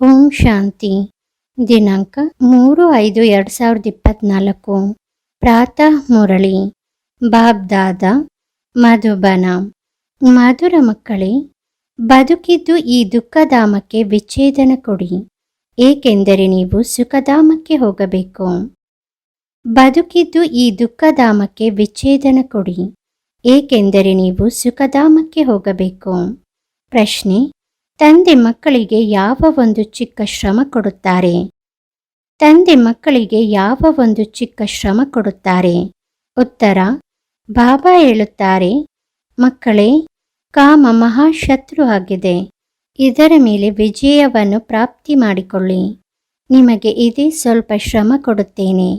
ಓಂ ಶಾಂತಿ. ದಿನಾಂಕ ಮೂರು ಐದು ಎರಡು ಸಾವಿರದ ಇಪ್ಪತ್ನಾಲ್ಕು. ಪ್ರಾತಃ ಮುರಳಿ. ಬಾಬ್ದಾದ ಮಧುಬನ. ಮಧುರ ಮಕ್ಕಳೇ, ಬದುಕಿದ್ದು ಈ ದುಃಖಧಾಮಕ್ಕೆ ವಿಚ್ಛೇದನ ಕೊಡಿ. ಏಕೆಂದರೆ ನೀವು ಸುಖಧಾಮಕ್ಕೆ ಹೋಗಬೇಕು. ಬದುಕಿದ್ದು ಈ ದುಃಖಧಾಮಕ್ಕೆ ವಿಚ್ಛೇದನ ಕೊಡಿ. ಏಕೆಂದರೆ ನೀವು ಸುಖಧಾಮಕ್ಕೆ ಹೋಗಬೇಕು. ಪ್ರಶ್ನೆ ತಂದೆ ಮಕ್ಕಳಿಗೆ ಯಾವ ಒಂದು ಚಿಕ್ಕ ಶ್ರಮ ಕೊಡುತ್ತಾರೆ? ತಂದೆ ಮಕ್ಕಳಿಗೆ ಯಾವ ಒಂದು ಚಿಕ್ಕ ಶ್ರಮ ಕೊಡುತ್ತಾರೆ? ಉತ್ತರ, ಬಾಬಾ ಹೇಳುತ್ತಾರೆ, ಮಕ್ಕಳೇ, ಕಾಮ ಮಹಾಶತ್ರು ಆಗಿದೆ. ಇದರ ಮೇಲೆ ವಿಜಯವನ್ನು ಪ್ರಾಪ್ತಿ ಮಾಡಿಕೊಳ್ಳಿ. ನಿಮಗೆ ಇದೇ ಸ್ವಲ್ಪ ಶ್ರಮ ಕೊಡುತ್ತೇನೆ.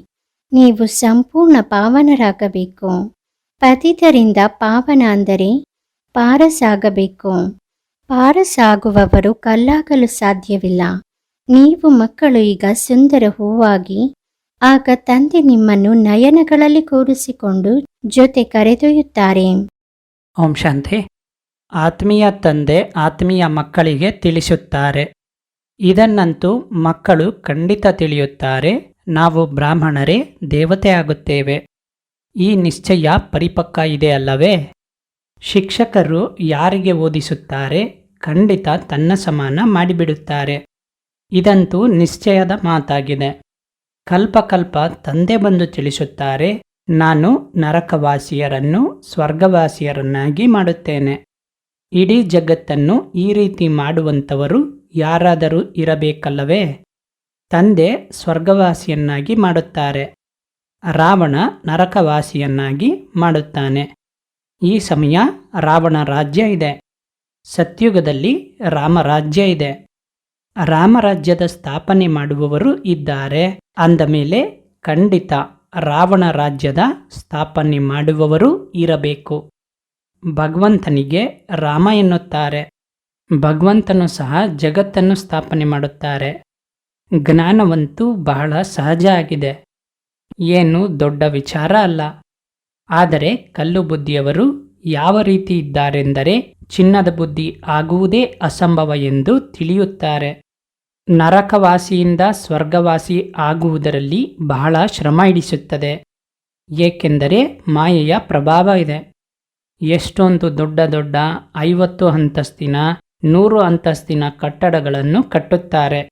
ನೀವು ಸಂಪೂರ್ಣ ಪಾವನರಾಗಬೇಕು. ಪತಿತರಿಂದ ಪಾವನ ಅಂದರೆ ಪಾರಸಾಗಬೇಕು. ಪಾರಸಾಗುವವರು ಕಲ್ಲಾಗಲು ಸಾಧ್ಯವಿಲ್ಲ. ನೀವು ಮಕ್ಕಳು ಈಗ ಸುಂದರ ಹೂವಾಗಿ, ಆಗ ತಂದೆ ನಿಮ್ಮನ್ನು ನಯನಗಳಲ್ಲಿ ಕೂರಿಸಿಕೊಂಡು ಜೊತೆ ಕರೆದೊಯ್ಯುತ್ತಾರೆ. ಓಂ ಶಾಂತಿ. ಆತ್ಮೀಯ ತಂದೆ ಆತ್ಮೀಯ ಮಕ್ಕಳಿಗೆ ತಿಳಿಸುತ್ತಾರೆ. ಇದನ್ನಂತೂ ಮಕ್ಕಳು ಖಂಡಿತ ತಿಳಿಯುತ್ತಾರೆ. ನಾವು ಬ್ರಾಹ್ಮಣರೇ, ದೇವತೆ ಆಗುತ್ತೇವೆ. ಈ ನಿಶ್ಚಯ ಪರಿಪಕ್ವ ಇದೆ ಅಲ್ಲವೇ? ಶಿಕ್ಷಕರು ಯಾರಿಗೆ ಓದಿಸುತ್ತಾರೆ? ಖಂಡಿತ ತನ್ನ ಸಮಾನ ಮಾಡಿಬಿಡುತ್ತಾರೆ. ಇದಂತೂ ನಿಶ್ಚಯದ ಮಾತಾಗಿದೆ. ಕಲ್ಪಕಲ್ಪ ಕಲ್ಪ ತಂದೆ ಬಂದು ತಿಳಿಸುತ್ತಾರೆ, ನಾನು ನರಕವಾಸಿಯರನ್ನು ಸ್ವರ್ಗವಾಸಿಯರನ್ನಾಗಿ ಮಾಡುತ್ತೇನೆ. ಇಡೀ ಜಗತ್ತನ್ನು ಈ ರೀತಿ ಮಾಡುವಂಥವರು ಯಾರಾದರೂ ಇರಬೇಕಲ್ಲವೇ? ತಂದೆ ಸ್ವರ್ಗವಾಸಿಯನ್ನಾಗಿ ಮಾಡುತ್ತಾರೆ. ರಾವಣ ನರಕವಾಸಿಯನ್ನಾಗಿ ಮಾಡುತ್ತಾನೆ. ಈ ಸಮಯ ರಾವಣ ರಾಜ್ಯ ಇದೆ. ಸತ್ಯುಗದಲ್ಲಿ ರಾಮರಾಜ್ಯ ಇದೆ. ರಾಮರಾಜ್ಯದ ಸ್ಥಾಪನೆ ಮಾಡುವವರು ಇದ್ದಾರೆ. ಅಂದ ಮೇಲೆ ಖಂಡಿತ ರಾವಣ ರಾಜ್ಯದ ಸ್ಥಾಪನೆ ಮಾಡುವವರು ಇರಬೇಕು. ಭಗವಂತನಿಗೆ ರಾಮ ಎನ್ನುತ್ತಾರೆ. ಭಗವಂತನು ಸಹ ಜಗತ್ತನ್ನು ಸ್ಥಾಪನೆ ಮಾಡುತ್ತಾರೆ. ಜ್ಞಾನವಂತೂ ಬಹಳ ಸಹಜ ಆಗಿದೆ. ಏನು ದೊಡ್ಡ ವಿಚಾರ ಅಲ್ಲ. ಆದರೆ ಕಲ್ಲು ಬುದ್ಧಿಯವರು ಯಾವ ರೀತಿ ಇದ್ದಾರೆಂದರೆ ಚಿನ್ನದ ಬುದ್ಧಿ ಆಗುವುದೇ ಅಸಂಭವ ಎಂದು ತಿಳಿಯುತ್ತಾರೆ. ನರಕವಾಸಿಯಿಂದ ಸ್ವರ್ಗವಾಸಿ ಆಗುವುದರಲ್ಲಿ ಬಹಳ ಶ್ರಮ ಹಿಡಿಸುತ್ತದೆ ಏಕೆಂದರೆ ಮಾಯೆಯ ಪ್ರಭಾವ ಇದೆ. ಎಷ್ಟೊಂದು ದೊಡ್ಡ ದೊಡ್ಡ ಐವತ್ತು ಅಂತಸ್ತಿನ, ನೂರು ಅಂತಸ್ತಿನ ಕಟ್ಟಡಗಳನ್ನು ಕಟ್ಟುತ್ತಾರೆ.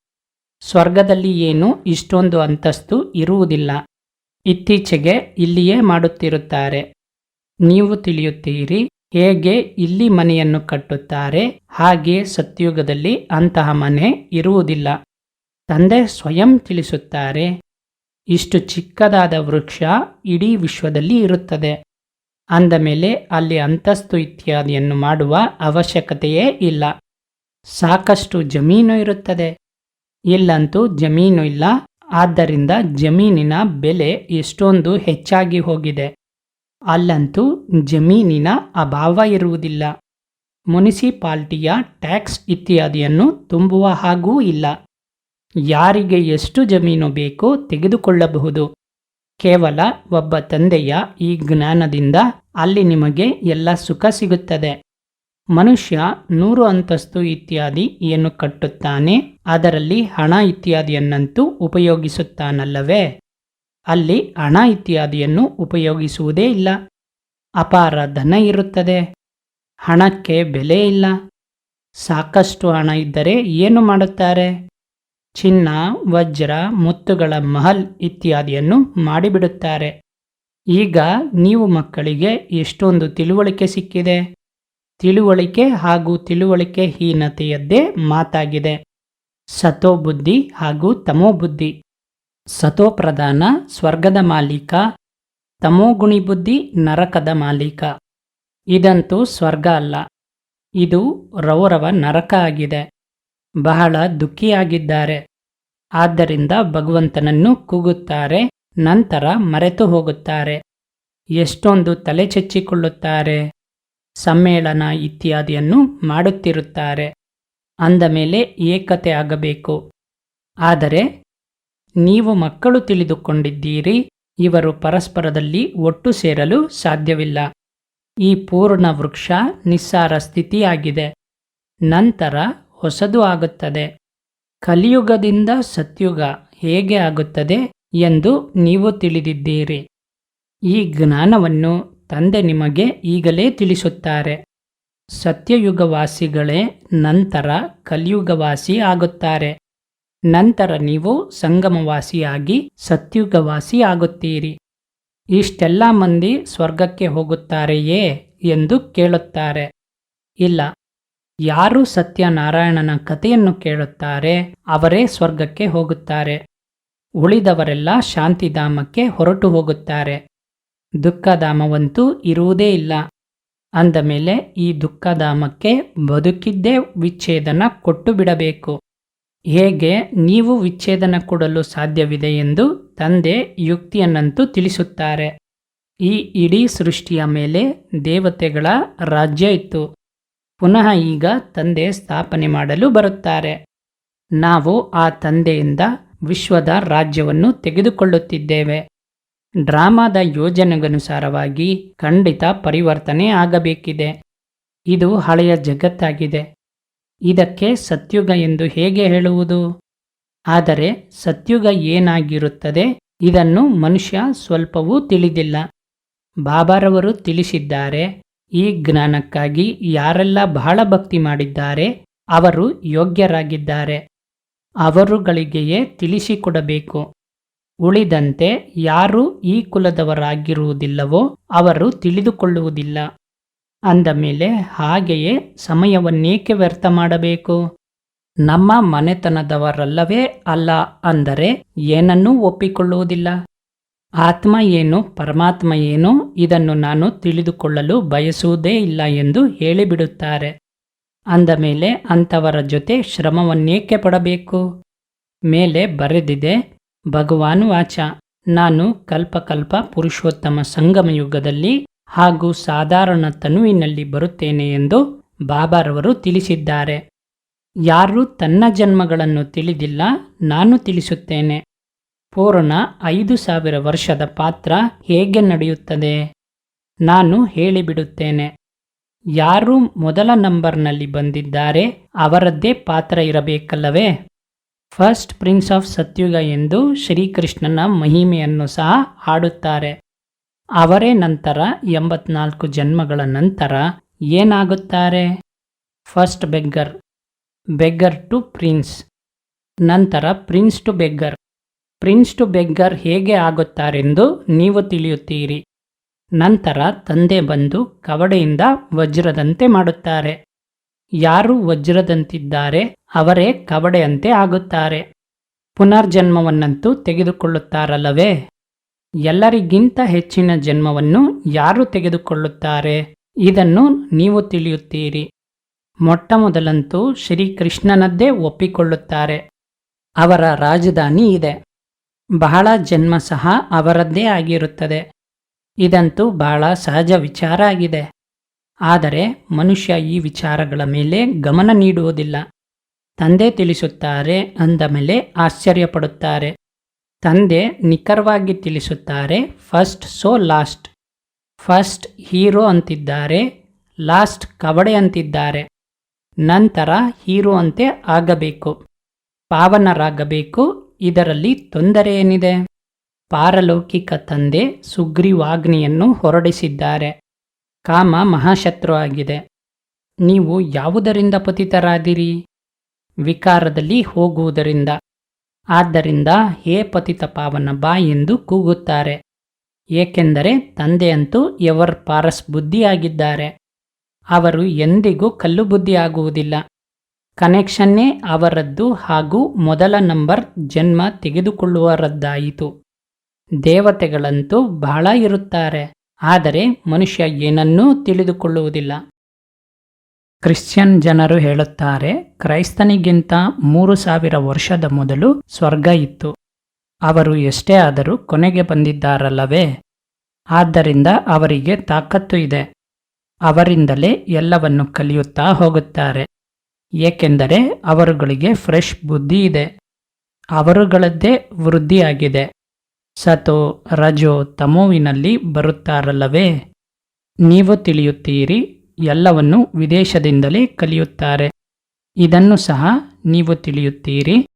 ಸ್ವರ್ಗದಲ್ಲಿ ಏನು ಇಷ್ಟೊಂದು ಅಂತಸ್ತು ಇರುವುದಿಲ್ಲ. ಇತ್ತೀಚೆಗೆ ಇಲ್ಲಿಯೇ ಮಾಡುತ್ತಿರುತ್ತಾರೆ. ನೀವು ತಿಳಿಯುತ್ತೀರಿ, ಹೇಗೆ ಇಲ್ಲಿ ಮನೆಯನ್ನು ಕಟ್ಟುತ್ತಾರೆ, ಹಾಗೆ ಸತ್ಯುಗದಲ್ಲಿ ಅಂತಹ ಮನೆ ಇರುವುದಿಲ್ಲ. ತಂದೆ ಸ್ವಯಂ ತಿಳಿಸುತ್ತಾರೆ, ಇಷ್ಟು ಚಿಕ್ಕದಾದ ವೃಕ್ಷ ಇಡೀ ವಿಶ್ವದಲ್ಲಿ ಇರುತ್ತದೆ. ಅಂದ ಮೇಲೆ ಅಲ್ಲಿ ಅಂತಸ್ತು ಇತ್ಯಾದಿಯನ್ನು ಮಾಡುವ ಅವಶ್ಯಕತೆಯೇ ಇಲ್ಲ. ಸಾಕಷ್ಟು ಜಮೀನು ಇರುತ್ತದೆ. ಇಲ್ಲಂತೂ ಜಮೀನು ಇಲ್ಲ, ಆದ್ದರಿಂದ ಜಮೀನಿನ ಬೆಲೆ ಎಷ್ಟೊಂದು ಹೆಚ್ಚಾಗಿ ಹೋಗಿದೆ. ಅಲ್ಲಂತೂ ಜಮೀನಿನ ಅಭಾವ ಇರುವುದಿಲ್ಲ. ಮುನಿಸಿಪಾಲ್ಟಿಯ ಟ್ಯಾಕ್ಸ್ ಇತ್ಯಾದಿಯನ್ನು ತುಂಬುವ ಹಾಗೂ ಇಲ್ಲ. ಯಾರಿಗೆ ಎಷ್ಟು ಜಮೀನು ಬೇಕೋ ತೆಗೆದುಕೊಳ್ಳಬಹುದು. ಕೇವಲ ಒಬ್ಬ ತಂದೆಯ ಈ ಜ್ಞಾನದಿಂದ ಅಲ್ಲಿ ನಿಮಗೆ ಎಲ್ಲ ಸುಖ ಸಿಗುತ್ತದೆ. ಮನುಷ್ಯ ನೂರು ಅಂತಸ್ತು ಇತ್ಯಾದಿ ಏನು ಕಟ್ಟುತ್ತಾನೆ, ಅದರಲ್ಲಿ ಹಣ ಇತ್ಯಾದಿಯನ್ನಂತೂ ಉಪಯೋಗಿಸುತ್ತಾನಲ್ಲವೇ? ಅಲ್ಲಿ ಹಣ ಇತ್ಯಾದಿಯನ್ನು ಉಪಯೋಗಿಸುವುದೇ ಇಲ್ಲ. ಅಪಾರ ಧನ ಇರುತ್ತದೆ. ಹಣಕ್ಕೆ ಬೆಲೆ ಇಲ್ಲ. ಸಾಕಷ್ಟು ಹಣ ಇದ್ದರೆ ಏನು ಮಾಡುತ್ತಾರೆ? ಚಿನ್ನ, ವಜ್ರ, ಮುತ್ತುಗಳ ಮಹಲ್ ಇತ್ಯಾದಿಯನ್ನು ಮಾಡಿಬಿಡುತ್ತಾರೆ. ಈಗ ನೀವು ಮಕ್ಕಳಿಗೆ ಎಷ್ಟೊಂದು ತಿಳುವಳಿಕೆ ಸಿಕ್ಕಿದೆ? ತಿಳುವಳಿಕೆ ಹಾಗೂ ತಿಳುವಳಿಕೆ ಹೀನತೆಯದ್ದೇ ಮಾತಾಗಿದೆ. ಸತೋ ಬುದ್ಧಿ ಹಾಗೂ ತಮೋ ಬುದ್ಧಿ ಸತೋ ಪ್ರಧಾನ ಸ್ವರ್ಗದ ಮಾಲೀಕ ತಮೋಗುಣಿ ಬುದ್ಧಿ ನರಕದ ಮಾಲೀಕ. ಇದಂತೂ ಸ್ವರ್ಗ ಅಲ್ಲ. ಇದು ರೌರವ ನರಕ ಆಗಿದೆ. ಬಹಳ ದುಃಖಿಯಾಗಿದ್ದಾರೆ. ಆದ್ದರಿಂದ ಭಗವಂತನನ್ನು ಕೂಗುತ್ತಾರೆ, ನಂತರ ಮರೆತು ಹೋಗುತ್ತಾರೆ. ಎಷ್ಟೊಂದು ತಲೆ ಚೆಚ್ಚಿಕೊಳ್ಳುತ್ತಾರೆ. ಸಮ್ಮೇಳನ ಇತ್ಯಾದಿಯನ್ನು ಮಾಡುತ್ತಿರುತ್ತಾರೆ. ಅಂದ ಮೇಲೆ ಏಕತೆ ಆಗಬೇಕು. ಆದರೆ ನೀವು ಮಕ್ಕಳು ತಿಳಿದುಕೊಂಡಿದ್ದೀರಿ, ಇವರು ಪರಸ್ಪರದಲ್ಲಿ ಒಟ್ಟು ಸೇರಲು ಸಾಧ್ಯವಿಲ್ಲ. ಈ ಪೂರ್ಣ ವೃಕ್ಷ ನಿಸ್ಸಾರ ಸ್ಥಿತಿಯಾಗಿದೆ. ನಂತರ ಹೊಸದು ಆಗುತ್ತದೆ. ಕಲಿಯುಗದಿಂದ ಸತ್ಯುಗ ಹೇಗೆ ಆಗುತ್ತದೆ ಎಂದು ನೀವು ತಿಳಿದಿದ್ದೀರಿ. ಈ ಜ್ಞಾನವನ್ನು ತಂದೆ ನಿಮಗೆ ಈಗಲೇ ತಿಳಿಸುತ್ತಾರೆ. ಸತ್ಯಯುಗವಾಸಿಗಳೇ, ನಂತರ ಕಲಿಯುಗವಾಸಿ ಆಗುತ್ತಾರೆ. ನಂತರ ನೀವು ಸಂಗಮವಾಸಿಯಾಗಿ ಸತ್ಯುಗವಾಸಿ ಆಗುತ್ತೀರಿ. ಇಷ್ಟೆಲ್ಲ ಮಂದಿ ಸ್ವರ್ಗಕ್ಕೆ ಹೋಗುತ್ತಾರೆಯೇ ಎಂದು ಕೇಳುತ್ತಾರೆ. ಇಲ್ಲ, ಯಾರು ಸತ್ಯನಾರಾಯಣನ ಕಥೆಯನ್ನು ಕೇಳುತ್ತಾರೆ, ಅವರೇ ಸ್ವರ್ಗಕ್ಕೆ ಹೋಗುತ್ತಾರೆ. ಉಳಿದವರೆಲ್ಲ ಶಾಂತಿಧಾಮಕ್ಕೆ ಹೊರಟು ಹೋಗುತ್ತಾರೆ. ದುಃಖಧಾಮವಂತೂ ಇರುವುದೇ ಇಲ್ಲ. ಅಂದಮೇಲೆ ಈ ದುಃಖಧಾಮಕ್ಕೆ ಬದುಕಿದ್ದೇ ವಿಚ್ಛೇದನ ಕೊಟ್ಟು ಬಿಡಬೇಕು. ಹೇಗೆ ನೀವು ವಿಚ್ಛೇದನ ಕೊಡಲು ಸಾಧ್ಯವಿದೆ ಎಂದು ತಂದೆ ಯುಕ್ತಿಯನ್ನಂತೂ ತಿಳಿಸುತ್ತಾರೆ. ಈ ಇಡೀ ಸೃಷ್ಟಿಯ ಮೇಲೆ ದೇವತೆಗಳ ರಾಜ್ಯ ಇತ್ತು. ಪುನಃ ಈಗ ತಂದೆ ಸ್ಥಾಪನೆ ಮಾಡಲು ಬರುತ್ತಾರೆ. ನಾವು ಆ ತಂದೆಯಿಂದ ವಿಶ್ವದ ರಾಜ್ಯವನ್ನು ತೆಗೆದುಕೊಳ್ಳುತ್ತಿದ್ದೇವೆ. ಡ್ರಾಮಾದ ಯೋಜನೆಗನುಸಾರವಾಗಿ ಖಂಡಿತ ಪರಿವರ್ತನೆ ಆಗಬೇಕಿದೆ. ಇದು ಹಳೆಯ ಜಗತ್ತಾಗಿದೆ. ಇದಕ್ಕೆ ಸತ್ಯುಗ ಎಂದು ಹೇಗೆ ಹೇಳುವುದು? ಆದರೆ ಸತ್ಯುಗ ಏನಾಗಿರುತ್ತದೆ? ಇದನ್ನು ಮನುಷ್ಯ ಸ್ವಲ್ಪವೂ ತಿಳಿದಿಲ್ಲ. ಬಾಬಾರವರು ತಿಳಿಸಿದ್ದಾರೆ, ಈ ಜ್ಞಾನಕ್ಕಾಗಿ ಯಾರೆಲ್ಲ ಬಹಳ ಭಕ್ತಿ ಮಾಡಿದ್ದಾರೆ, ಅವರು ಯೋಗ್ಯರಾಗಿದ್ದಾರೆ. ಅವರುಗಳಿಗೆಯೇ ತಿಳಿಸಿಕೊಡಬೇಕು. ಉಳಿದಂತೆ ಯಾರು ಈ ಕುಲದವರಾಗಿರುವುದಿಲ್ಲವೋ ಅವರು ತಿಳಿದುಕೊಳ್ಳುವುದಿಲ್ಲ. ಅಂದ ಮೇಲೆ ಹಾಗೆಯೇ ಸಮಯವನ್ನೇಕೆ ವ್ಯರ್ಥ ಮಾಡಬೇಕು? ನಮ್ಮ ಮನೆತನದವರಲ್ಲವೇ ಅಲ್ಲ ಅಂದರೆ ಏನನ್ನೂ ಒಪ್ಪಿಕೊಳ್ಳುವುದಿಲ್ಲ. ಆತ್ಮ ಏನು, ಪರಮಾತ್ಮ ಏನು, ಇದನ್ನು ನಾನು ತಿಳಿದುಕೊಳ್ಳಲು ಬಯಸುವುದೇ ಇಲ್ಲ ಎಂದು ಹೇಳಿಬಿಡುತ್ತಾರೆ. ಅಂದ ಮೇಲೆ ಅಂಥವರ ಜೊತೆ ಶ್ರಮವನ್ನೇಕೆ ಪಡಬೇಕು? ಮೇಲೆ ಬರೆದಿದೆ, ಭಗವಾನು ವಾಚ, ನಾನು ಕಲ್ಪಕಲ್ಪ ಪುರುಷೋತ್ತಮ ಸಂಗಮ ಯುಗದಲ್ಲಿ ಹಾಗೂ ಸಾಧಾರಣ ತನುವಿನಲ್ಲಿ ಬರುತ್ತೇನೆ ಎಂದು ಬಾಬಾರವರು ತಿಳಿಸಿದ್ದಾರೆ. ಯಾರು ತನ್ನ ಜನ್ಮಗಳನ್ನು ತಿಳಿದಿಲ್ಲ, ನಾನು ತಿಳಿಸುತ್ತೇನೆ. ಪೂರ್ಣ ಐದು ಸಾವಿರ ವರ್ಷದ ಪಾತ್ರ ಹೇಗೆ ನಡೆಯುತ್ತದೆ? ನಾನು ಹೇಳಿಬಿಡುತ್ತೇನೆ. ಯಾರು ಮೊದಲ ನಂಬರ್ನಲ್ಲಿ ಬಂದಿದ್ದಾರೆ, ಅವರದ್ದೇ ಪಾತ್ರ ಇರಬೇಕಲ್ಲವೇ? ಫಸ್ಟ್ ಪ್ರಿನ್ಸ್ ಆಫ್ ಸತ್ಯುಗ ಎಂದು ಶ್ರೀಕೃಷ್ಣನ ಮಹಿಮೆಯನ್ನು ಸಹ ಹಾಡುತ್ತಾರೆ. ಅವರೇ ನಂತರ ಎಂಬತ್ನಾಲ್ಕು ಜನ್ಮಗಳ ನಂತರ ಏನಾಗುತ್ತಾರೆ? First beggar beggar to prince ನಂತರ prince to beggar prince to beggar ಹೇಗೆ ಆಗುತ್ತಾರೆಂದು ನೀವು ತಿಳಿಯುತ್ತೀರಿ. ನಂತರ ತಂದೆ ಬಂದು ಕವಡೆಯಿಂದ ವಜ್ರದಂತೆ ಮಾಡುತ್ತಾರೆ. ಯಾರು ವಜ್ರದಂತಿದ್ದಾರೆ, ಅವರೇ ಕವಡೆಯಂತೆ ಆಗುತ್ತಾರೆ. ಪುನರ್ಜನ್ಮವನ್ನಂತೂ ತೆಗೆದುಕೊಳ್ಳುತ್ತಾರಲ್ಲವೇ? ಎಲ್ಲರಿಗಿಂತ ಹೆಚ್ಚಿನ ಜನ್ಮವನ್ನು ಯಾರು ತೆಗೆದುಕೊಳ್ಳುತ್ತಾರೆ? ಇದನ್ನು ನೀವು ತಿಳಿಯುತ್ತೀರಿ. ಮೊಟ್ಟಮೊದಲಂತೂ ಶ್ರೀಕೃಷ್ಣನದ್ದೇ ಒಪ್ಪಿಕೊಳ್ಳುತ್ತಾರೆ. ಅವರ ರಾಜಧಾನಿ ಇದೆ. ಬಹಳ ಜನ್ಮ ಸಹ ಅವರದ್ದೇ ಆಗಿರುತ್ತದೆ. ಇದಂತೂ ಬಹಳ ಸಹಜ ವಿಚಾರ ಆಗಿದೆ. ಆದರೆ ಮನುಷ್ಯ ಈ ವಿಚಾರಗಳ ಮೇಲೆ ಗಮನ ನೀಡುವುದಿಲ್ಲ. ತಂದೆ ತಿಳಿಸುತ್ತಾರೆ, ಅಂದ ಮೇಲೆ ಆಶ್ಚರ್ಯಪಡುತ್ತಾರೆ. ತಂದೆ ನಿಖರವಾಗಿ ತಿಳಿಸುತ್ತಾರೆ first so last first hero ಅಂತಿದ್ದಾರೆ. ಲಾಸ್ಟ್ ಕವಡೆ ಅಂತಿದ್ದಾರೆ. ನಂತರ ಹೀರೋ ಅಂತೆ ಆಗಬೇಕು. ಪಾವನರಾಗಬೇಕು. ಇದರಲ್ಲಿ ತೊಂದರೆ ಏನಿದೆ? ಪಾರಲೌಕಿಕ ತಂದೆ ಸುಗ್ರೀವಾಗ್ನಿಯನ್ನು ಹೊರಡಿಸಿದ್ದಾರೆ. ಕಾಮ ಮಹಾಶತ್ರು ಆಗಿದೆ. ನೀವು ಯಾವುದರಿಂದ ಪತಿತರಾದಿರಿ? ವಿಕಾರದಲ್ಲಿ ಹೋಗುವುದರಿಂದ. ಆದ್ದರಿಂದ ಹೇ ಪತಿತ ಪಾವನ ಬಾ ಎಂದು ಕೂಗುತ್ತಾರೆ. ಏಕೆಂದರೆ ತಂದೆಯಂತೂ ಎವರ್ ಪಾರಸ್ ಬುದ್ಧಿಯಾಗಿದ್ದಾರೆ. ಅವರು ಎಂದಿಗೂ ಕಲ್ಲು ಬುದ್ಧಿಯಾಗುವುದಿಲ್ಲ. ಕನೆಕ್ಷನ್ನೇ ಅವರದ್ದು ಹಾಗೂ ಮೊದಲ ನಂಬರ್ ಜನ್ಮ ತೆಗೆದುಕೊಳ್ಳುವರದ್ದಾಯಿತು. ದೇವತೆಗಳಂತೂ ಬಹಳ ಇರುತ್ತಾರೆ. ಆದರೆ ಮನುಷ್ಯ ಏನನ್ನೂ ತಿಳಿದುಕೊಳ್ಳುವುದಿಲ್ಲ. ಕ್ರಿಶ್ಚಿಯನ್ ಜನರು ಹೇಳುತ್ತಾರೆ, ಕ್ರೈಸ್ತನಿಗಿಂತ ಮೂರು ಸಾವಿರ ವರ್ಷದ ಮೊದಲು ಸ್ವರ್ಗ ಇತ್ತು. ಅವರು ಎಷ್ಟೇ ಆದರೂ ಕೊನೆಗೆ ಬಂದಿದ್ದಾರಲ್ಲವೇ? ಆದ್ದರಿಂದ ಅವರಿಗೆ ತಾಕತ್ತು ಇದೆ. ಅವರಿಂದಲೇ ಎಲ್ಲವನ್ನು ಕಲಿಯುತ್ತಾ ಹೋಗುತ್ತಾರೆ. ಏಕೆಂದರೆ ಅವರುಗಳಿಗೆ ಫ್ರೆಶ್ ಬುದ್ಧಿ ಇದೆ. ಅವರುಗಳದ್ದೇ ವೃದ್ಧಿಯಾಗಿದೆ. ಸತೋ ರಜೋ ತಮೋವಿನಲ್ಲಿ ಬರುತ್ತಾರಲ್ಲವೇ? ನೀವು ತಿಳಿಯುತ್ತೀರಿ ಎಲ್ಲವನ್ನು ವಿದೇಶದಿಂದಲೇ ಕಲಿಯುತ್ತಾರೆ. ಇದನ್ನು ಸಹ ನೀವು ತಿಳಿಯುತ್ತೀರಿ.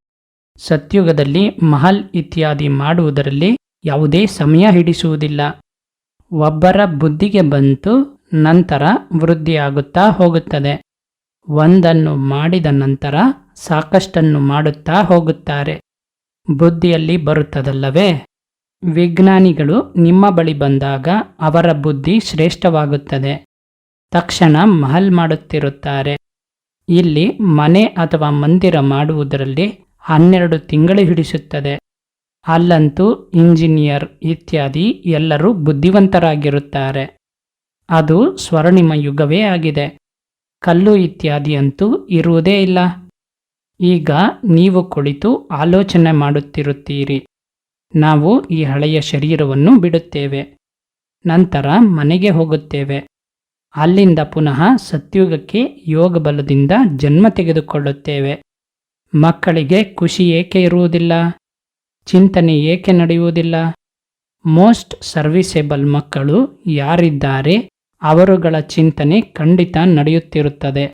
ಸತ್ಯುಗದಲ್ಲಿ ಮಹಲ್ ಇತ್ಯಾದಿ ಮಾಡುವುದರಲ್ಲಿ ಯಾವುದೇ ಸಮಯ ಹಿಡಿಸುವುದಿಲ್ಲ. ಒಬ್ಬರ ಬುದ್ಧಿಗೆ ಬಂತು, ನಂತರ ವೃದ್ಧಿಯಾಗುತ್ತಾ ಹೋಗುತ್ತದೆ. ಒಂದನ್ನು ಮಾಡಿದ ನಂತರ ಸಾಕಷ್ಟನ್ನು ಮಾಡುತ್ತಾ ಹೋಗುತ್ತಾರೆ. ಬುದ್ಧಿಯಲ್ಲಿ ಬರುತ್ತದಲ್ಲವೇ? ವಿಜ್ಞಾನಿಗಳು ನಿಮ್ಮ ಬಳಿ ಬಂದಾಗ ಅವರ ಬುದ್ಧಿ ಶ್ರೇಷ್ಠವಾಗುತ್ತದೆ. ತಕ್ಷಣ ಮಹಲ್ ಮಾಡುತ್ತಿರುತ್ತಾರೆ. ಇಲ್ಲಿ ಮನೆ ಅಥವಾ ಮಂದಿರ ಮಾಡುವುದರಲ್ಲಿ ಹನ್ನೆರಡು ತಿಂಗಳು ಹಿಡಿಸುತ್ತದೆ. ಅಲ್ಲಂತೂ ಇಂಜಿನಿಯರ್ ಇತ್ಯಾದಿ ಎಲ್ಲರೂ ಬುದ್ಧಿವಂತರಾಗಿರುತ್ತಾರೆ. ಅದು ಸ್ವರ್ಣಿಮ ಯುಗವೇ ಆಗಿದೆ. ಕಲ್ಲು ಇತ್ಯಾದಿ ಅಂತೂ ಇರುವುದೇ ಇಲ್ಲ. ಈಗ ನೀವು ಕುಳಿತು ಆಲೋಚನೆ ಮಾಡುತ್ತಿರುತ್ತೀರಿ. ನಾವು ಈ ಹಳೆಯ ಶರೀರವನ್ನು ಬಿಡುತ್ತೇವೆ. ನಂತರ ಮನೆಗೆ ಹೋಗುತ್ತೇವೆ. ಅಲ್ಲಿಂದ ಪುನಃ ಸತ್ಯುಗಕ್ಕೆ ಯೋಗ ಬಲದಿಂದ ಜನ್ಮ ತೆಗೆದುಕೊಳ್ಳುತ್ತೇವೆ. ಮಕ್ಕಳಿಗೆ ಖುಷಿ ಏಕೆ ಇರುವುದಿಲ್ಲ? ಚಿಂತನೆ ಏಕೆ ನಡೆಯುವುದಿಲ್ಲ? ಮೋಸ್ಟ್ ಸರ್ವಿಸೇಬಲ್ ಮಕ್ಕಳು ಯಾರಿದ್ದಾರೆ? ಅವರುಗಳ ಚಿಂತನೆ ಖಂಡಿತ ನಡೆಯುತ್ತಿರುತ್ತದೆ.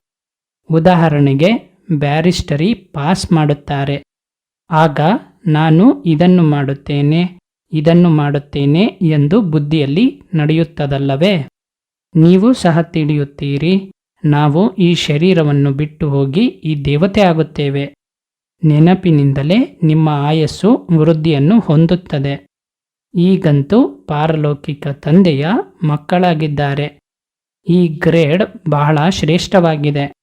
ಉದಾಹರಣೆಗೆ, ಬ್ಯಾರಿಸ್ಟರಿ ಪಾಸ್ ಮಾಡುತ್ತಾರೆ. ಆಗ ನಾನು ಇದನ್ನು ಮಾಡುತ್ತೇನೆ ಇದನ್ನು ಮಾಡುತ್ತೇನೆ ಎಂದು ಬುದ್ಧಿಯಲ್ಲಿ ನಡೆಯುತ್ತದಲ್ಲವೇ? ನೀವು ಸಹ ತಿಳಿಯುತ್ತೀರಿ. ನಾವು ಈ ಶರೀರವನ್ನು ಬಿಟ್ಟು ಹೋಗಿ ಈ ದೇವತೆ ಆಗುತ್ತೇವೆ. ನೆನಪಿನಿಂದಲೇ ನಿಮ್ಮ ಆಯಸ್ಸು ವೃದ್ಧಿಯನ್ನು ಹೊಂದುತ್ತದೆ. ಈಗಂತೂ ಪಾರಲೌಕಿಕ ತಂದೆಯ ಮಕ್ಕಳಾಗಿದ್ದಾರೆ. ಈ ಗ್ರೇಡ್ ಬಹಳ ಶ್ರೇಷ್ಠವಾಗಿದೆ.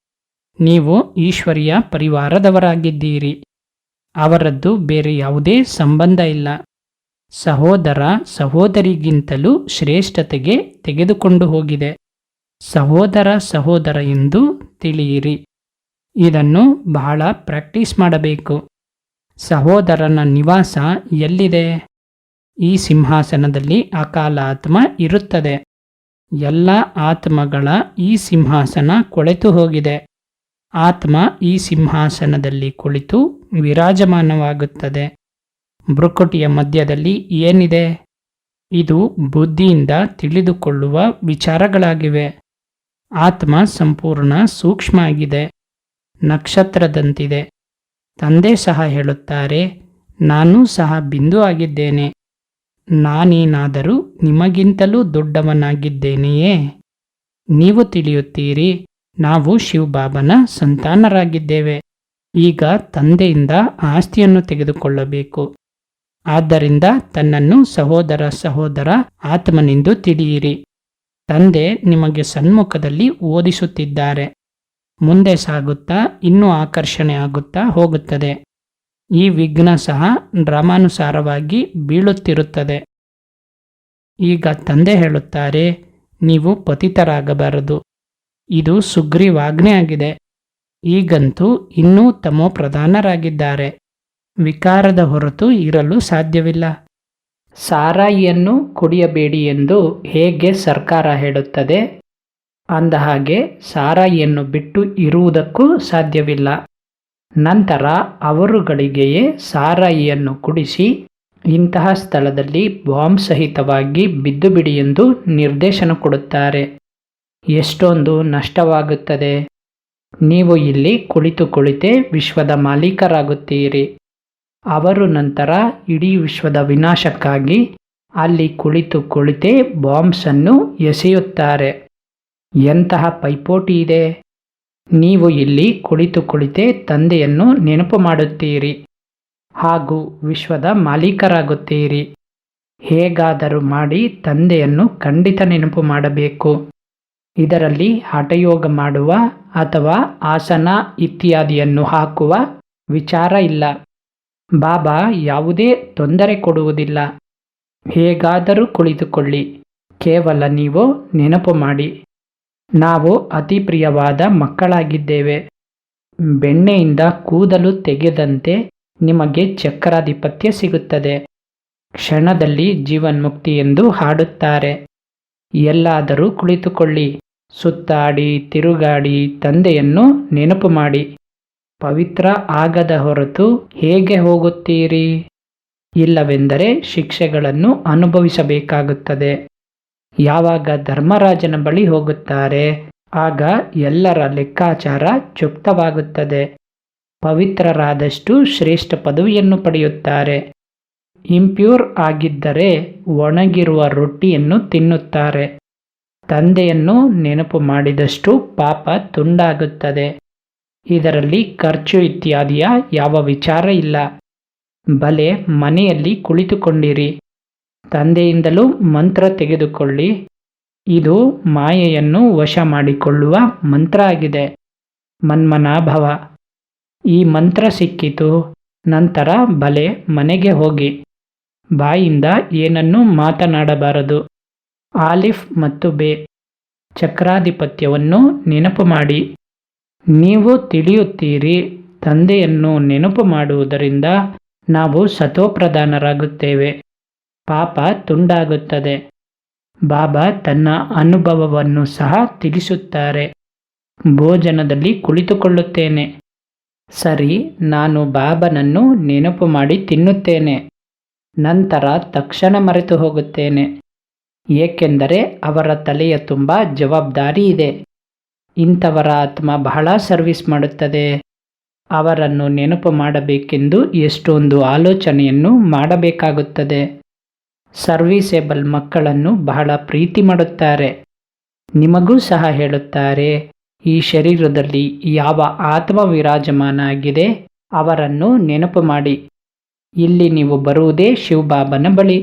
ನೀವು ಈಶ್ವರಿಯ ಪರಿವಾರದವರಾಗಿದ್ದೀರಿ. ಅವರದ್ದು ಬೇರೆ ಯಾವುದೇ ಸಂಬಂಧ ಇಲ್ಲ. ಸಹೋದರ ಸಹೋದರಿಗಿಂತಲೂ ಶ್ರೇಷ್ಠತೆಗೆ ತೆಗೆದುಕೊಂಡು ಹೋಗಿದೆ. ಸಹೋದರ ಸಹೋದರ ಎಂದು ತಿಳಿಯಿರಿ. ಇದನ್ನು ಬಹಳ ಪ್ರಾಕ್ಟೀಸ್ ಮಾಡಬೇಕು. ಸಹೋದರನ ನಿವಾಸ ಎಲ್ಲಿದೆ? ಈ ಸಿಂಹಾಸನದಲ್ಲಿ ಅಕಾಲ ಆತ್ಮ ಇರುತ್ತದೆ. ಎಲ್ಲ ಆತ್ಮಗಳ ಈ ಸಿಂಹಾಸನ ಕೊಳೆತು ಹೋಗಿದೆ. ಆತ್ಮ ಈ ಸಿಂಹಾಸನದಲ್ಲಿ ಕುಳಿತು ವಿರಾಜಮಾನವಾಗುತ್ತದೆ. ಭ್ರುಕುಟಿಯ ಮಧ್ಯದಲ್ಲಿ ಏನಿದೆ? ಇದು ಬುದ್ಧಿಯಿಂದ ತಿಳಿದುಕೊಳ್ಳುವ ವಿಚಾರಗಳಾಗಿವೆ. ಆತ್ಮ ಸಂಪೂರ್ಣ ಸೂಕ್ಷ್ಮ ಆಗಿದೆ ನಕ್ಷತ್ರದಂತಿದೆ. ತಂದೆ ಸಹ ಹೇಳುತ್ತಾರೆ, ನಾನು ಸಹ ಬಿಂದು ಆಗಿದ್ದೇನೆ. ನಾನೇನಾದರೂ ನಿಮಗಿಂತಲೂ ದೊಡ್ಡವನಾಗಿದ್ದೇನೆಯೇ? ನೀವು ತಿಳಿಯುತ್ತೀರಿ, ನಾವು ಶಿವಬಾಬನ ಸಂತಾನರಾಗಿದ್ದೇವೆ. ಈಗ ತಂದೆಯಿಂದ ಆಸ್ತಿಯನ್ನು ತೆಗೆದುಕೊಳ್ಳಬೇಕು. ಆದ್ದರಿಂದ ತನ್ನನ್ನು ಸಹೋದರ ಸಹೋದರ ಆತ್ಮನೆಂದು ತಿಳಿಯಿರಿ. ತಂದೆ ನಿಮಗೆ ಸನ್ಮುಖದಲ್ಲಿ ಓದಿಸುತ್ತಿದ್ದಾರೆ. ಮುಂದೆ ಸಾಗುತ್ತಾ, ಇನ್ನೂ ಆಕರ್ಷಣೆ ಆಗುತ್ತಾ ಹೋಗುತ್ತದೆ. ಈ ವಿಘ್ನ ಸಹ ಡ್ರಾಮಾನುಸಾರವಾಗಿ ಬೀಳುತ್ತಿರುತ್ತದೆ. ಈಗ ತಂದೆ ಹೇಳುತ್ತಾರೆ, ನೀವು ಪತಿತರಾಗಬಾರದು. ಇದು ಸುಗ್ರೀವಾಜ್ಞೆ ಆಗಿದೆ ಈಗಂತೂ ಇನ್ನೂ ತಮೋ ಪ್ರಧಾನರಾಗಿದ್ದಾರೆ ವಿಕಾರದ ಹೊರತು ಇರಲು ಸಾಧ್ಯವಿಲ್ಲ. ಸಾರಾಯಿಯನ್ನು ಕುಡಿಯಬೇಡಿ ಎಂದು ಹೇಗೆ ಸರ್ಕಾರ ಹೇಳುತ್ತದೆ? ಅಂದಹಾಗೆ, ಸಾರಾಯಿಯನ್ನು ಬಿಟ್ಟು ಇರುವುದಕ್ಕೂ ಸಾಧ್ಯವಿಲ್ಲ. ನಂತರ ಅವರುಗಳಿಗೆಯೇ ಸಾರಾಯಿಯನ್ನು ಕುಡಿಸಿ, ಇಂತಹ ಸ್ಥಳದಲ್ಲಿ ಬಾಂಬ್ ಸಹಿತವಾಗಿ ಬಿದ್ದು ಬಿಡಿ ಎಂದು ನಿರ್ದೇಶನ ಕೊಡುತ್ತಾರೆ. ಎಷ್ಟೊಂದು ನಷ್ಟವಾಗುತ್ತದೆ. ನೀವು ಇಲ್ಲಿ ಕುಳಿತು ಕುಳಿತೇ ವಿಶ್ವದ ಮಾಲೀಕರಾಗುತ್ತೀರಿ. ಅವರು ನಂತರ ಇಡೀ ವಿಶ್ವದ ವಿನಾಶಕ್ಕಾಗಿ ಅಲ್ಲಿ ಕುಳಿತು ಕುಳಿತೇ ಬಾಂಬ್ಸನ್ನು ಎಸೆಯುತ್ತಾರೆ. ಎಂತಹ ಪೈಪೋಟಿ ಇದೆ. ನೀವು ಇಲ್ಲಿ ಕುಳಿತು ಕುಳಿತೇ ತಂದೆಯನ್ನು ನೆನಪು ಮಾಡುತ್ತೀರಿ ಹಾಗೂ ವಿಶ್ವದ ಮಾಲೀಕರಾಗುತ್ತೀರಿ. ಹೇಗಾದರೂ ಮಾಡಿ ತಂದೆಯನ್ನು ಖಂಡಿತ ನೆನಪು ಮಾಡಬೇಕು. ಇದರಲ್ಲಿ ಹಠಯೋಗ ಮಾಡುವ ಅಥವಾ ಆಸನ ಇತ್ಯಾದಿಯನ್ನು ಹಾಕುವ ವಿಚಾರ ಇಲ್ಲ. ಬಾಬಾ ಯಾವುದೇ ತೊಂದರೆ ಕೊಡುವುದಿಲ್ಲ. ಹೇಗಾದರೂ ಕುಳಿತುಕೊಳ್ಳಿ. ಕೇವಲ ನೀವು ನೆನಪು ಮಾಡಿ. ನಾವು ಅತಿ ಪ್ರಿಯವಾದ ಮಕ್ಕಳಾಗಿದ್ದೇವೆ. ಬೆಣ್ಣೆಯಿಂದ ಕೂದಲು ತೆಗೆದಂತೆ ನಿಮಗೆ ಚಕ್ರಾಧಿಪತ್ಯ ಸಿಗುತ್ತದೆ. ಕ್ಷಣದಲ್ಲಿ ಜೀವನ್ಮುಕ್ತಿ ಎಂದು ಹಾಡುತ್ತಾರೆ. ಎಲ್ಲಾದರೂ ಕುಳಿತುಕೊಳ್ಳಿ. ಸುತ್ತಾಡಿ, ತಿರುಗಾಡಿ, ತಂದೆಯನ್ನು ನೆನಪು ಮಾಡಿ. ಪವಿತ್ರ ಆಗದ ಹೊರತು ಹೇಗೆ ಹೋಗುತ್ತೀರಿ? ಇಲ್ಲವೆಂದರೆ ಶಿಕ್ಷೆಗಳನ್ನು ಅನುಭವಿಸಬೇಕಾಗುತ್ತದೆ. ಯಾವಾಗ ಧರ್ಮರಾಜನ ಬಳಿ ಹೋಗುತ್ತಾರೆ, ಆಗ ಎಲ್ಲರ ಲೆಕ್ಕಾಚಾರ ಚುಕ್ತವಾಗುತ್ತದೆ ಪವಿತ್ರರಾದಷ್ಟು ಶ್ರೇಷ್ಠ ಪದವಿಯನ್ನು ಪಡೆಯುತ್ತಾರೆ. ಇಂಪ್ಯೂರ್ ಆಗಿದ್ದರೆ ಒಣಗಿರುವ ರೊಟ್ಟಿಯನ್ನು ತಿನ್ನುತ್ತಾರೆ. ತಂದೆಯನ್ನು ನೆನಪು ಮಾಡಿದಷ್ಟು ಪಾಪ ತುಂಡಾಗುತ್ತದೆ. ಇದರಲ್ಲಿ ಖರ್ಚು ಇತ್ಯಾದಿಯ ಯಾವ ವಿಚಾರ ಇಲ್ಲ. ಬಲೆ ಮನೆಯಲ್ಲಿ ಕುಳಿತುಕೊಂಡಿರಿ. ತಂದೆಯಿಂದಲೂ ಮಂತ್ರ ತೆಗೆದುಕೊಳ್ಳಿ. ಇದು ಮಾಯೆಯನ್ನು ವಶ ಮಾಡಿಕೊಳ್ಳುವ ಮಂತ್ರ ಆಗಿದೆ. ಮನ್ಮನಾಭವ. ಈ ಮಂತ್ರ ಸಿಕ್ಕಿತು. ನಂತರ ಬಲೆ ಮನೆಗೆ ಹೋಗಿ. ಬಾಯಿಂದ ಏನನ್ನೂ ಮಾತನಾಡಬಾರದು. ಆಲಿಫ್ ಮತ್ತು ಬೇ. ಚಕ್ರಾಧಿಪತ್ಯವನ್ನು ನೆನಪು ಮಾಡಿ. ನೀವು ತಿಳಿಯುತ್ತೀರಿ, ತಂದೆಯನ್ನು ನೆನಪು ಮಾಡುವುದರಿಂದ ನಾವು ಸತೋಪ್ರಧಾನರಾಗುತ್ತೇವೆ ಪಾಪ ತುಂಡಾಗುತ್ತದೆ. ಬಾಬಾ ತನ್ನ ಅನುಭವವನ್ನು ಸಹ ತಿಳಿಸುತ್ತಾರೆ. ಭೋಜನದಲ್ಲಿ ಕುಳಿತುಕೊಳ್ಳುತ್ತೇನೆ. ಸರಿ, ನಾನು ಬಾಬನನ್ನು ನೆನಪು ಮಾಡಿ ತಿನ್ನುತ್ತೇನೆ. ನಂತರ ತಕ್ಷಣ ಮರೆತು ಹೋಗುತ್ತೇನೆ ಏಕೆಂದರೆ ಅವರ ತಲೆಯ ತುಂಬ ಜವಾಬ್ದಾರಿ ಇದೆ. ಇಂಥವರ ಆತ್ಮ ಬಹಳ ಸರ್ವಿಸ್ ಮಾಡುತ್ತದೆ. ಅವರನ್ನು ನೆನಪು ಮಾಡಬೇಕೆಂದು ಎಷ್ಟೊಂದು ಆಲೋಚನೆಯನ್ನು ಮಾಡಬೇಕಾಗುತ್ತದೆ. ಸರ್ವಿಸೇಬಲ್ ಮಕ್ಕಳನ್ನು ಬಹಳ ಪ್ರೀತಿ ಮಾಡುತ್ತಾರೆ. ನಿಮಗೂ ಸಹ ಹೇಳುತ್ತಾರೆ, ಈ ಶರೀರದಲ್ಲಿ ಯಾವ ಆತ್ಮ ವಿರಾಜಮಾನ ಆಗಿದೆ ಅವರನ್ನು ನೆನಪು ಮಾಡಿ. ಇಲ್ಲಿ ನೀವು ಬರುವುದೇ ಶಿವಬಾಬನ ಬಳಿ.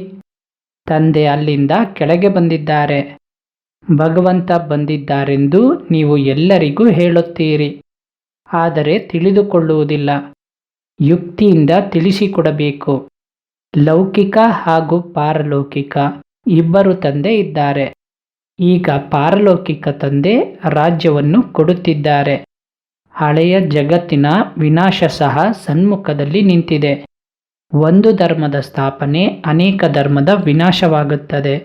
ತಂದೆ ಅಲ್ಲಿಂದ ಕೆಳಗೆ ಬಂದಿದ್ದಾರೆ. ಭಗವಂತ ಬಂದಿದ್ದಾರೆಂದು ನೀವು ಎಲ್ಲರಿಗೂ ಹೇಳುತ್ತೀರಿ. ಆದರೆ ತಿಳಿದುಕೊಳ್ಳುವುದಿಲ್ಲ. ಯುಕ್ತಿಯಿಂದ ತಿಳಿಸಿಕೊಡಬೇಕು. ಲೌಕಿಕ ಹಾಗೂ ಪಾರಲೌಕಿಕ ಇಬ್ಬರು ತಂದೆ ಇದ್ದಾರೆ. ಈಗ ಪಾರಲೌಕಿಕ ತಂದೆ ರಾಜ್ಯವನ್ನು ಕೊಡುತ್ತಿದ್ದಾರೆ. ಹಳೆಯ ಜಗತ್ತಿನ ವಿನಾಶ ಸಹ ಸನ್ಮುಖದಲ್ಲಿ ನಿಂತಿದೆ. ಒಂದು ಧರ್ಮದ ಸ್ಥಾಪನೆ ಅನೇಕ ಧರ್ಮದ ವಿನಾಶವಾಗುತ್ತದೆ.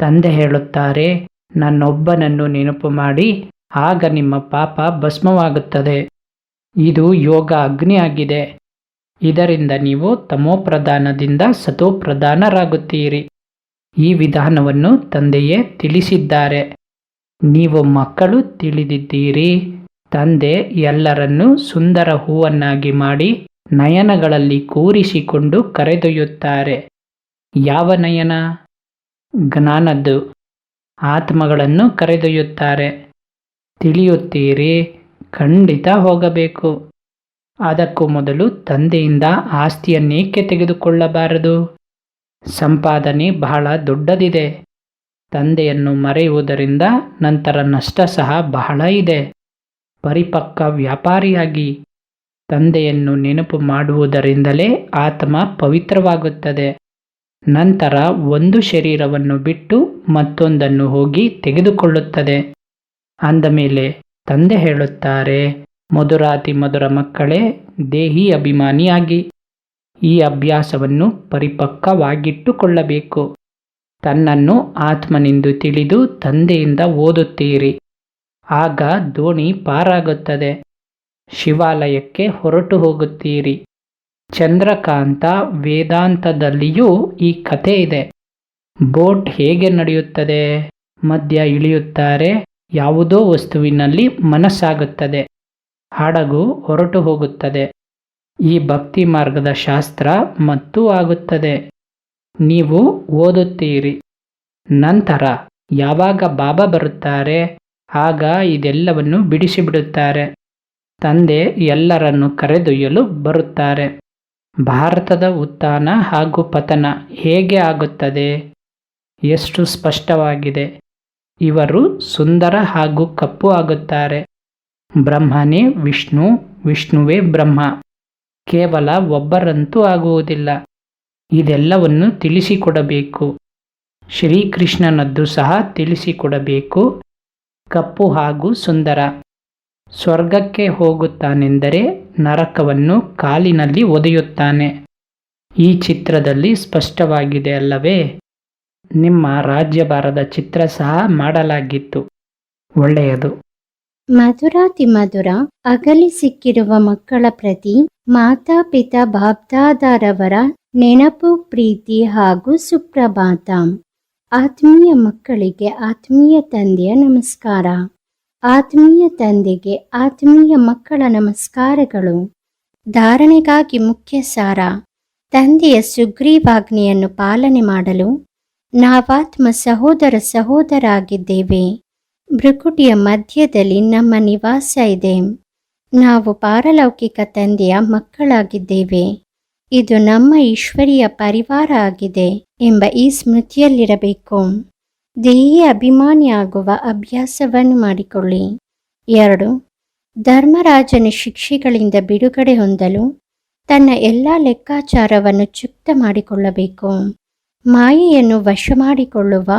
ತಂದೆ ಹೇಳುತ್ತಾರೆ ನನ್ನೊಬ್ಬನನ್ನು ನೆನಪು ಮಾಡಿ, ಆಗ ನಿಮ್ಮ ಪಾಪ ಭಸ್ಮವಾಗುತ್ತದೆ. ಇದು ಯೋಗ ಅಗ್ನಿಯಾಗಿದೆ. ಇದರಿಂದ ನೀವು ತಮೋಪ್ರಧಾನದಿಂದ ಸತೋಪ್ರಧಾನರಾಗುತ್ತೀರಿ. ಈ ವಿಧಾನವನ್ನು ತಂದೆಯೇ ತಿಳಿಸಿದ್ದಾರೆ. ನೀವು ಮಕ್ಕಳು ತಿಳಿದಿದ್ದೀರಿ. ತಂದೆ ಎಲ್ಲರನ್ನೂ ಸುಂದರ ಹೂವನ್ನಾಗಿ ಮಾಡಿ ನಯನಗಳಲ್ಲಿ ಕೂರಿಸಿಕೊಂಡು ಕರೆದೊಯ್ಯುತ್ತಾರೆ. ಯಾವ ನಯನ? ಜ್ಞಾನದ್ದು. ಆತ್ಮಗಳನ್ನು ಕರೆದೊಯ್ಯುತ್ತಾರೆ. ತಿಳಿಯುತ್ತೀರಿ, ಖಂಡಿತ ಹೋಗಬೇಕು. ಅದಕ್ಕೂ ಮೊದಲು ತಂದೆಯಿಂದ ಆಸ್ತಿಯನ್ನೇಕೆ ತೆಗೆದುಕೊಳ್ಳಬಾರದು? ಸಂಪಾದನೆ ಬಹಳ ದೊಡ್ಡದಿದೆ. ತಂದೆಯನ್ನು ಮರೆಯುವುದರಿಂದ ನಂತರ ನಷ್ಟ ಸಹ ಬಹಳ ಇದೆ. ಪರಿಪಕ್ವ ವ್ಯಾಪಾರಿಯಾಗಿ ತಂದೆಯನ್ನು ನೆನಪು ಮಾಡುವುದರಿಂದಲೇ ಆತ್ಮ ಪವಿತ್ರವಾಗುತ್ತದೆ. ನಂತರ ಒಂದು ಶರೀರವನ್ನು ಬಿಟ್ಟು ಮತ್ತೊಂದನ್ನು ಹೋಗಿ ತೆಗೆದುಕೊಳ್ಳುತ್ತದೆ. ಅಂದ ಮೇಲೆ ತಂದೆ ಹೇಳುತ್ತಾರೆ, ಮಧುರಾತಿ ಮಧುರ ಮಕ್ಕಳೇ, ದೇಹಿ ಅಭಿಮಾನಿಯಾಗಿ. ಈ ಅಭ್ಯಾಸವನ್ನು ಪರಿಪಕ್ವವಾಗಿಟ್ಟುಕೊಳ್ಳಬೇಕು. ತನ್ನನ್ನು ಆತ್ಮನೆಂದು ತಿಳಿದು ತಂದೆಯಿಂದ ಓದುತ್ತೀರಿ. ಆಗ ದೋಣಿ ಪಾರಾಗುತ್ತದೆ. ಶಿವಾಲಯಕ್ಕೆ ಹೊರಟು ಹೋಗುತ್ತೀರಿ. ಚಂದ್ರಕಾಂತ ವೇದಾಂತದಲ್ಲಿಯೂ ಈ ಕಥೆ ಇದೆ. ಬೋಟ್ ಹೇಗೆ ನಡೆಯುತ್ತದೆ? ಮಧ್ಯ ಇಳಿಯುತ್ತಾರೆ. ಯಾವುದೋ ವಸ್ತುವಿನಲ್ಲಿ ಮನಸ್ಸಾಗುತ್ತದೆ. ಹಡಗು ಹೊರಟು ಹೋಗುತ್ತದೆ. ಈ ಭಕ್ತಿ ಮಾರ್ಗದ ಶಾಸ್ತ್ರ ಮತ್ತು ಆಗುತ್ತದೆ. ನೀವು ಓದುತ್ತೀರಿ. ನಂತರ ಯಾವಾಗ ಬಾಬಾ ಬರುತ್ತಾರೆ? ಆಗ ಇದೆಲ್ಲವನ್ನು ಬಿಡಿಸಿಬಿಡುತ್ತಾರೆ. ತಂದೆ ಎಲ್ಲರನ್ನು ಕರೆದೊಯ್ಯಲು ಬರುತ್ತಾರೆ. ಭಾರತದ ಉತ್ಥಾನ ಹಾಗೂ ಪತನ ಹೇಗೆ ಆಗುತ್ತದೆ? ಎಷ್ಟು ಸ್ಪಷ್ಟವಾಗಿದೆ. ಇವರು ಸುಂದರ ಹಾಗೂ ಕಪ್ಪು ಆಗುತ್ತಾರೆ. ಬ್ರಹ್ಮನೇ ವಿಷ್ಣು, ವಿಷ್ಣುವೇ ಬ್ರಹ್ಮ. ಕೇವಲ ಒಬ್ಬರಂತೂ ಆಗುವುದಿಲ್ಲ. ಇದೆಲ್ಲವನ್ನು ತಿಳಿಸಿಕೊಡಬೇಕು. ಶ್ರೀಕೃಷ್ಣನದ್ದು ಸಹ ತಿಳಿಸಿಕೊಡಬೇಕು. ಕಪ್ಪು ಹಾಗೂ ಸುಂದರ. ಸ್ವರ್ಗಕ್ಕೆ ಹೋಗುತ್ತಾನೆಂದರೆ ನರಕವನ್ನು ಕಾಲಿನಲ್ಲಿ ಒದೆಯುತ್ತಾನೆ. ಈ ಚಿತ್ರದಲ್ಲಿ ಸ್ಪಷ್ಟವಾಗಿದೆ ಅಲ್ಲವೇ? ನಿಮ್ಮ ರಾಜ್ಯಭಾರದ ಚಿತ್ರ ಸಹ ಮಾಡಲಾಗಿತ್ತು. ಒಳ್ಳೆಯದು. ಮಧುರಾತಿ ಮಧುರ, ಅಗಲಿ ಸಿಕ್ಕಿರುವ ಮಕ್ಕಳ ಪ್ರತಿ ಮಾತಾಪಿತಾ ಬಾಬ್ದಾದಾರವರ ನೆನಪು, ಪ್ರೀತಿ ಹಾಗೂ ಸುಪ್ರಭಾತ. ಆತ್ಮೀಯ ಮಕ್ಕಳಿಗೆ ಆತ್ಮೀಯ ತಂದೆಯ ನಮಸ್ಕಾರ. ಆತ್ಮೀಯ ತಂದೆಗೆ ಆತ್ಮೀಯ ಮಕ್ಕಳ ನಮಸ್ಕಾರಗಳು. ಧಾರಣೆಗಾಗಿ ಮುಖ್ಯ ಸಾರ ತಂದೆಯ ಸುಗ್ರೀವಾಜ್ಞೆಯನ್ನು ಪಾಲನೆ ಮಾಡಲು ನಾವಾತ್ಮ ಸಹೋದರ ಸಹೋದರಾಗಿದ್ದೇವೆ. ಭೃಕುಟಿಯ ಮಧ್ಯದಲ್ಲಿ ನಮ್ಮ ನಿವಾಸ ಇದೆ. ನಾವು ಪಾರಲೌಕಿಕ ತಂದೆಯ ಮಕ್ಕಳಾಗಿದ್ದೇವೆ. ಇದು ನಮ್ಮ ಈಶ್ವರಿಯ ಪರಿವಾರ ಆಗಿದೆ ಎಂಬ ಈ ಸ್ಮೃತಿಯಲ್ಲಿರಬೇಕು. ದೇಹಿ ಅಭಿಮಾನಿಯಾಗುವ ಅಭ್ಯಾಸವನ್ನು ಮಾಡಿಕೊಳ್ಳಿ. ಎರಡು, ಧರ್ಮರಾಜನ ಶಿಕ್ಷೆಗಳಿಂದ ಬಿಡುಗಡೆ ಹೊಂದಲು ತನ್ನ ಎಲ್ಲ ಲೆಕ್ಕಾಚಾರವನ್ನು ಚುಕ್ತ ಮಾಡಿಕೊಳ್ಳಬೇಕು. ಮಾಯೆಯನ್ನು ವಶ ಮಾಡಿಕೊಳ್ಳುವ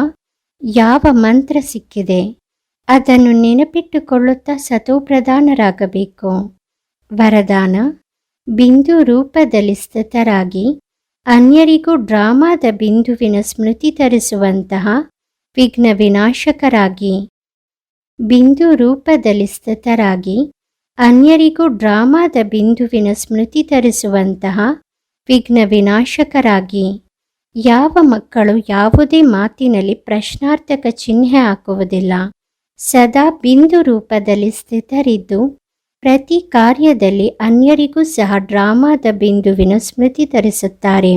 ಯಾವ ಮಂತ್ರ ಸಿಕ್ಕಿದೆ? ಅದನ್ನು ನೆನಪಿಟ್ಟುಕೊಳ್ಳುತ್ತಾ ಸತೋಪ್ರಧಾನರಾಗಬೇಕು. ವರದಾನ, ಬಿಂದು ರೂಪದಲ್ಲಿ ಸ್ಥಿತರಾಗಿ, ಅನ್ಯರಿಗೂ ಡ್ರಾಮಾದ ಬಿಂದುವಿನ ಸ್ಮೃತಿ ತರಿಸುವಂತಹ ವಿಘ್ನ ವಿನಾಶಕರಾಗಿ ಬಿಂದು ರೂಪದಲ್ಲಿ ಸ್ಥಿತರಾಗಿ, ಅನ್ಯರಿಗೂ ಡ್ರಾಮಾದ ಬಿಂದುವಿನ ಸ್ಮೃತಿ ತರಿಸುವಂತಹ ವಿಘ್ನ ವಿನಾಶಕರಾಗಿ ಯಾವ ಮಕ್ಕಳು ಯಾವುದೇ ಮಾತಿನಲ್ಲಿ ಪ್ರಶ್ನಾರ್ಥಕ ಚಿಹ್ನೆ ಹಾಕುವುದಿಲ್ಲ. ಸದಾ ಬಿಂದು ರೂಪದಲ್ಲಿ ಸ್ಥಿತರಿದ್ದು, ಪ್ರತಿ ಕಾರ್ಯದಲ್ಲಿ ಅನ್ಯರಿಗೂ ಸಹ ಡ್ರಾಮಾದ ಬಿಂದುವಿನ ಸ್ಮೃತಿ ತರಿಸುತ್ತಾರೆ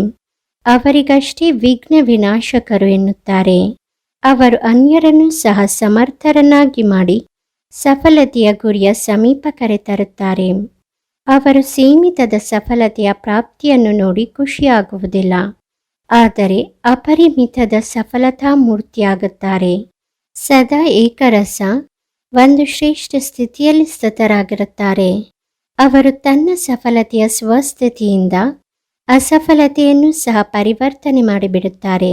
ಅವರಿಗಷ್ಟೇ ವಿಘ್ನ ವಿನಾಶಕರು ಎನ್ನುತ್ತಾರೆ. ಅವರು ಅನ್ಯರನ್ನು ಸಹ ಸಮರ್ಥರನ್ನಾಗಿ ಮಾಡಿ ಸಫಲತೆಯ ಗುರಿಯ ಸಮೀಪ ಕರೆತರುತ್ತಾರೆ. ಅವರು ಸೀಮಿತದ ಸಫಲತೆಯ ಪ್ರಾಪ್ತಿಯನ್ನು ನೋಡಿ ಖುಷಿಯಾಗುವುದಿಲ್ಲ. ಆದರೆ ಅಪರಿಮಿತದ ಸಫಲತಾ ಮೂರ್ತಿಯಾಗುತ್ತಾರೆ. ಸದಾ ಏಕರಸ, ಒಂದು ಶ್ರೇಷ್ಠ ಸ್ಥಿತಿಯಲ್ಲಿ ಸ್ಥಿತರಾಗಿರುತ್ತಾರೆ. ಅವರು ತನ್ನ ಸಫಲತೆಯ ಸ್ವಸ್ಥಿತಿಯಿಂದ ಅಸಫಲತೆಯನ್ನು ಸಹ ಪರಿವರ್ತನೆ ಮಾಡಿಬಿಡುತ್ತಾರೆ.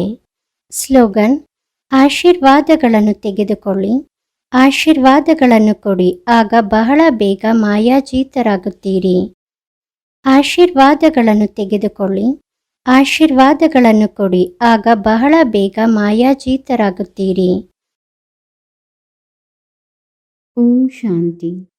ಸ್ಲೋಗನ್ ಆಶೀರ್ವಾದಗಳನ್ನು ತೆಗೆದುಕೊಳ್ಳಿ. ಆಶೀರ್ವಾದಗಳನ್ನು ಕೊಡಿ. ಆಗ ಬಹಳ ಬೇಗ ಮಾಯಾಜೀತರಾಗುತ್ತೀರಿ. ಆಶೀರ್ವಾದಗಳನ್ನು ತೆಗೆದುಕೊಳ್ಳಿ. ಆಶೀರ್ವಾದಗಳನ್ನು ಕೊಡಿ. ಆಗ ಬಹಳ ಬೇಗ ಮಾಯಾಜೀತರಾಗುತ್ತೀರಿ. ಓಂ ಶಾಂತಿ.